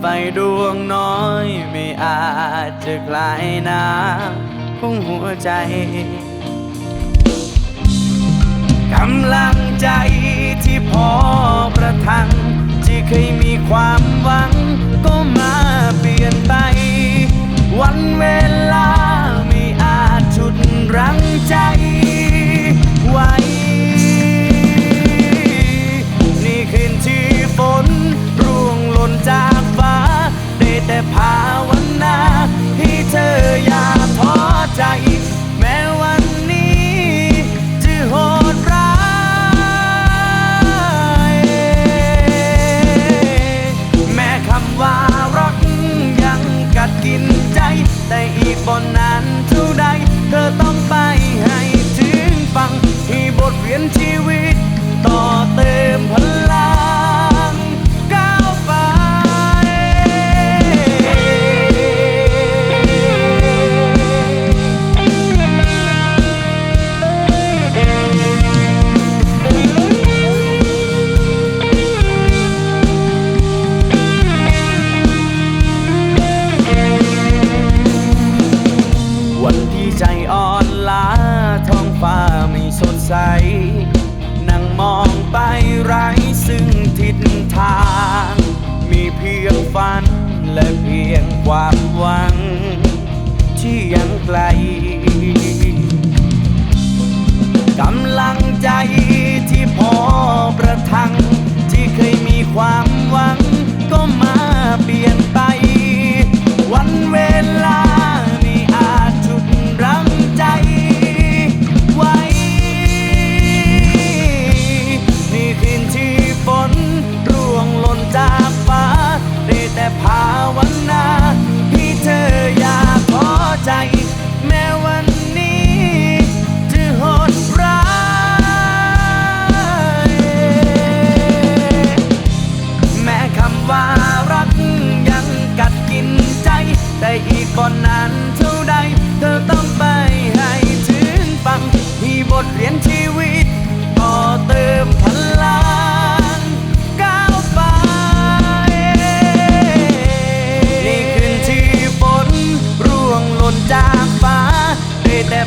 ไฟดวงน้อยไม่อาจจะคลายน้ำของหัวใจกำลังใจที่พอประทังที่เคยมีความหวัง แต่อีกบนนั้นเท่าใด เธอต้องไปให้ถึงฟังที่บทเรียนชีวิตต่อ วันที่ใจอ่อนล้าท้องฟ้าไม่สดใส นั่งมองไปไร้ซึ่งทิศทาง มีเพียงฝันและเพียงความหวัง ที่ยังไกล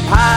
ไ